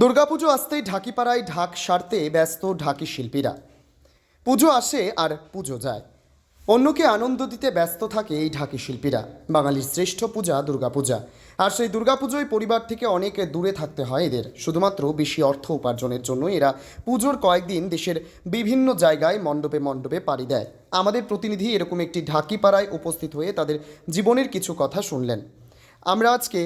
দুর্গাপুজো আসতেই ঢাকিপাড়ায় ঢাক সারতে ব্যস্ত ঢাকি শিল্পীরা। পুজো আসে আর পুজো যায়। অন্যকে আনন্দ দিতে ব্যস্ত থাকে এই ঢাকি শিল্পীরা। বাঙালির শ্রেষ্ঠ পূজা দুর্গাপূজা। আর সেই দুর্গাপুজোয় পরিবার থেকে অনেক দূরে থাকতে হয় এদের। শুধুমাত্র বেশি অর্থ উপার্জনের জন্য এরা পুজোর কয়েকদিন দেশের বিভিন্ন জায়গায় মণ্ডপে মণ্ডপে পাড়ি দেয়। আমাদের প্রতিনিধি এরকম একটি ঢাকিপাড়ায় উপস্থিত হয়ে তাদের জীবনের কিছু কথা শুনলেন। আমরা আজকে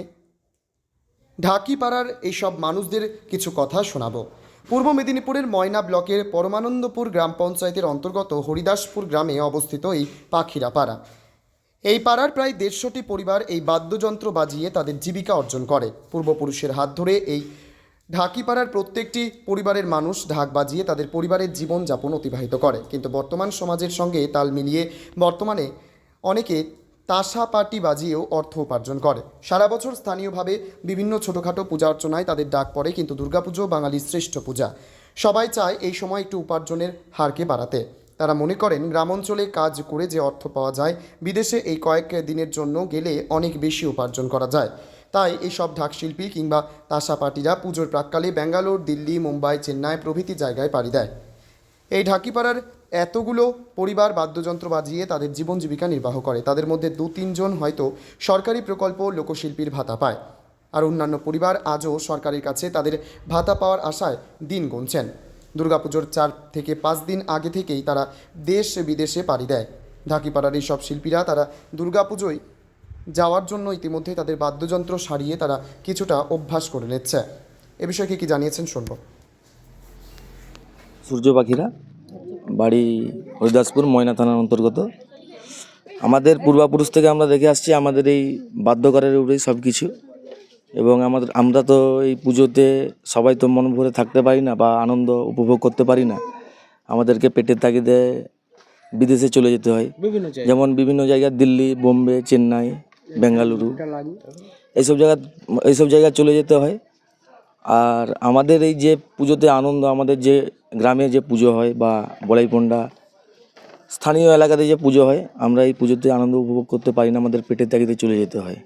ঢাকিপাড়ার এইসব মানুষদের কিছু কথা শোনাবো। পূর্ব মেদিনীপুরের ময়না ব্লকের পরমানন্দপুর গ্রাম পঞ্চায়েতের অন্তর্গত হরিদাসপুর গ্রামে অবস্থিত এই পাখিরা পাড়া এই পাড়ার প্রায় দেড়শোটি পরিবার এই বাদ্যযন্ত্র বাজিয়ে তাদের জীবিকা অর্জন করে। পূর্বপুরুষের হাত ধরে এই ঢাকিপাড়ার প্রত্যেকটি পরিবারের মানুষ ঢাক বাজিয়ে তাদের পরিবারের জীবনযাপন অতিবাহিত করে। কিন্তু বর্তমান সমাজের সঙ্গে তাল মিলিয়ে বর্তমানে অনেকে তাসা পার্টি বাজিয়েও অর্থ উপার্জন করে। সারা বছর স্থানীয়ভাবে বিভিন্ন ছোটোখাটো পূজা অর্চনায় তাদের ডাক পড়ে, কিন্তু দুর্গাপুজো বাঙালির শ্রেষ্ঠ পূজা। সবাই চায় এই সময় একটু উপার্জনের হারকে বাড়াতে। তারা মনে করেন, গ্রামাঞ্চলে কাজ করে যে অর্থ পাওয়া যায়, বিদেশে এই কয়েক দিনের জন্য গেলে অনেক বেশি উপার্জন করা যায়। তাই এইসব ঢাকশিল্পী কিংবা তাসা পার্টিরা পুজোর প্রাককালে ব্যাঙ্গালোর, দিল্লি, মুম্বাই, চেন্নাই প্রভৃতি জায়গায় পাড়ি দেয়। এই ঢাকিপাড়ার এতগুলো পরিবার বাদ্যযন্ত্র বাজিয়ে তাদের জীবন জীবিকা নির্বাহ করে। তাদের মধ্যে দু তিনজন হয়তো সরকারি প্রকল্প লোকশিল্পীর ভাতা পায়। আর অন্যান্য পরিবার আজও সরকারের কাছে তাদের ভাতা পাওয়ার আশায় দিন গুনছেন। দুর্গাপুজোর চার থেকে পাঁচ দিন আগে থেকেই তারা দেশ বিদেশে পাড়ি দেয়। ঢাকিপাড়ার এই সব শিল্পীরা তারা দুর্গাপুজোয় যাওয়ার জন্য ইতিমধ্যে তাদের বাদ্যযন্ত্র সারিয়ে তারা কিছুটা অভ্যাস করে নিচ্ছে। এ বিষয়ে কি জানিয়েছেন শুনব। সূর্য পাখিরা বাড়ি হরিদাসপুর ময়না থানার অন্তর্গত। আমাদের পূর্বাপুরুষ থেকে আমরা দেখে আসছি আমাদের এই বাদ্যকরের উপরেই সব কিছু এবং আমাদের আমরা তো এই পুজোতে সবাই তো মন ভরে থাকতে পারি না বা আনন্দ উপভোগ করতে পারি না। আমাদেরকে পেটের তাগিদে বিদেশে চলে যেতে হয়। যেমন বিভিন্ন জায়গায় দিল্লি বোম্বে চেন্নাই বেঙ্গালুরু এইসব জায়গা এইসব জায়গায় চলে যেতে হয়। আর আমাদের এই যে পুজোতে আনন্দ আমাদের যে গ্রামে যে পুজো হয় বা বলাইপন্ডা স্থানীয় এলাকাতে যে পুজো হয়, আমরা এই পুজোতে আনন্দ উপভোগ করতে পারি না, আমাদের পেটের তাগিদে চলে যেতে হয়।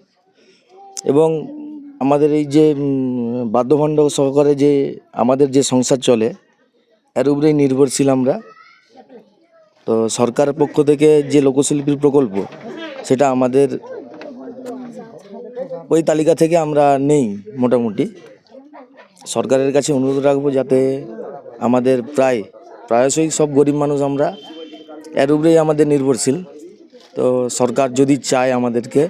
এবং আমাদের এই যে বাদ্যভণ্ড সহকারে যে আমাদের যে সংসার চলে, এর উপরেই নির্ভরশীল আমরা। তো সরকারের পক্ষ থেকে যে লোকশিল্পীর প্রকল্প, সেটা আমাদের ওই তালিকা থেকে আমরা নেই মোটামুটি। সরকারের কাছে অনুরোধ রাখব যাতে আমাদের প্রায়, প্রায়শই সব গরিব মানুষ আমরা, এর উপরেই আমাদের নির্ভরশীল। তো সরকার যদি চায় আমাদেরকে,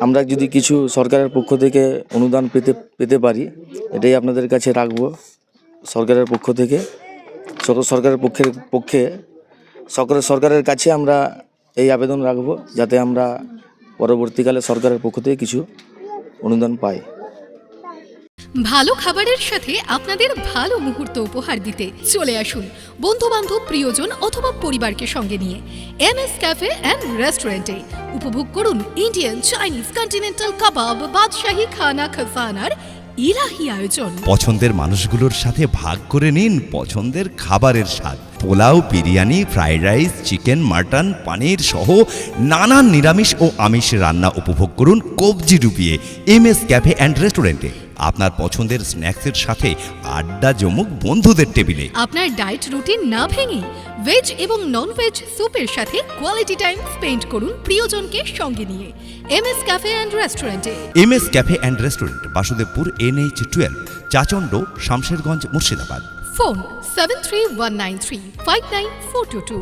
আমরা যদি কিছু সরকারের পক্ষ থেকে অনুদান পেতে পেতে পারি, এটাই আপনাদের কাছে রাখব সরকারের পক্ষ থেকে। সর- সরকারের পক্ষের পক্ষে সরকার সরকারের কাছে আমরা এই আবেদন রাখব, যাতে আমরা পরবর্তীকালে সরকারের পক্ষ থেকে কিছু অনুদান পাই। ভালো খাবারের সাথে আপনাদের ভালো মুহূর্ত উপহার দিতে চলে আসুন বন্ধু বান্ধব প্রিয়জন অথবা পরিবারকে সঙ্গে নিয়ে এম এস ক্যাফে অ্যান্ড রেস্টুরেন্টে। উপভোগ করুন ইন্ডিয়ান চাইনিজ কন্টিনেন্টাল কাবাব, বাদশাহী খানা খাসানার ইলাহি আয়োজন। পছন্দের মানুষগুলোর সাথে ভাগ করে নিন পছন্দের খাবারের স্বাদ। Pulao biryani fried rice chicken mutton paneer সহ নানান নিরামিষ ও আমিষ রান্না উপভোগ করুন কবজি ডুবিয়ে এম এস ক্যাফে অ্যান্ড রেস্টুরেন্টে। আপনার পছন্দের স্ন্যাক্সের সাথে আড্ডা জমুক বন্ধুদের টেবিলে। আপনার ডায়েট রুটিন না ভেঙে ভেজ এবং নন ভেজ স্যুপের সাথে কোয়ালিটি টাইম স্পেন্ড করুন প্রিয়জনকে সঙ্গে নিয়ে। এম এস ক্যাফে অ্যান্ড রেস্টুরেন্টে। M S cafe and restaurant Basudebpur NH twelve Chachanda Samserganj Murshidabad. Phone seven three one nine three five nine four two two